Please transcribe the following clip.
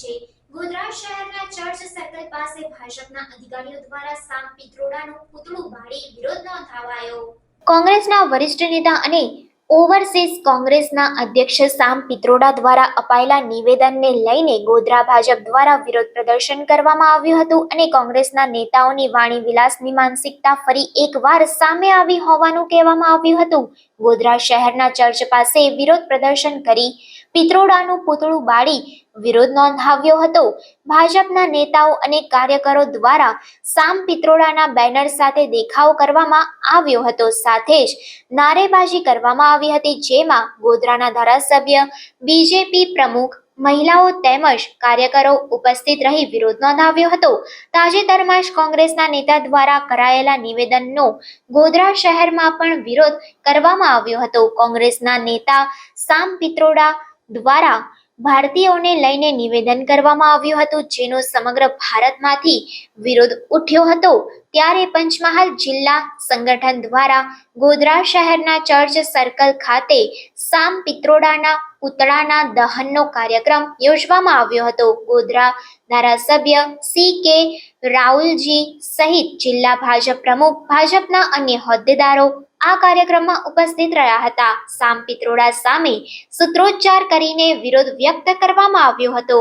છે. ગોધરા શહેરના church circle પાસે ભાજપના અધિકારીઓ દ્વારા સામ પિત્રોડાનું પૂતળું બાળી વિરોધ નોંધાવાયો. કોંગ્રેસના વરિષ્ઠ નેતા અને ઓવરસીઝ કોંગ્રેસના અધ્યક્ષ સામ પિત્રોડા દ્વારા અપાયેલા નિવેદનને લઈને ગોધરા ભાજપ દ્વારા વિરોધ પ્રદર્શન કરવામાં આવ્યું હતું અને કોંગ્રેસના નેતાઓની વાણી વિલાસની માનસિકતા ફરી એકવાર સામે આવી હોવાનું કહેવામાં આવ્યું હતું. ગોધરા શહેરના ચર્ચ પાસે વિરોધ પ્રદર્શન કરી પિત્રોડાનું પૂતળું બાળી વિરોધ નોંધાવ્યો હતો. ભાજપના નેતાઓ અને કાર્યકરો દ્વારા સામ પિત્રોડાના બેનર સાથે દેખાવ કરવામાં આવ્યો હતો. સાથે જ નારેબાજી કરવામાં આવી હતી, જેમાં ગોધરાના ધારાસભ્ય, બીજેપી પ્રમુખ મહિલાઓ તેમજ કાર્યકરો ઉપસ્થિત રહી વિરોધ નોંધાવ્યો હતો. તાજેતરમાં જ કોંગ્રેસના નેતા દ્વારા કરાયેલા નિવેદનનો ગોધરા શહેરમાં પણ વિરોધ કરવામાં આવ્યો હતો. કોંગ્રેસના નેતા સામ પિત્રોડા દ્વારા ભારતીયોને લઈને નિવેદન કરવામાં આવ્યું હતું, જેનો સમગ્ર ભારતમાંથી વિરોધ ઉઠ્યો હતો. ત્યારે પંચમહાલ જિલ્લા સંગઠન દ્વારા ગોધરા શહેરના ચર્ચ સર્કલ ખાતે સામ પિત્રોડાના પૂતળાના દહનનો કાર્યક્રમ યોજવામાં આવ્યો હતો. ગોધરા ધારાસભ્ય સી કે રાહુલજી સહિત જિલ્લા ભાજપ પ્રમુખ, ભાજપના અન્ય હોદ્દેદારો આ કાર્યક્રમમાં ઉપસ્થિત રહ્યા હતા. સામ પિત્રોડા સામે સૂત્રોચ્ચાર કરીને વિરોધ વ્યક્ત કરવામાં આવ્યો હતો.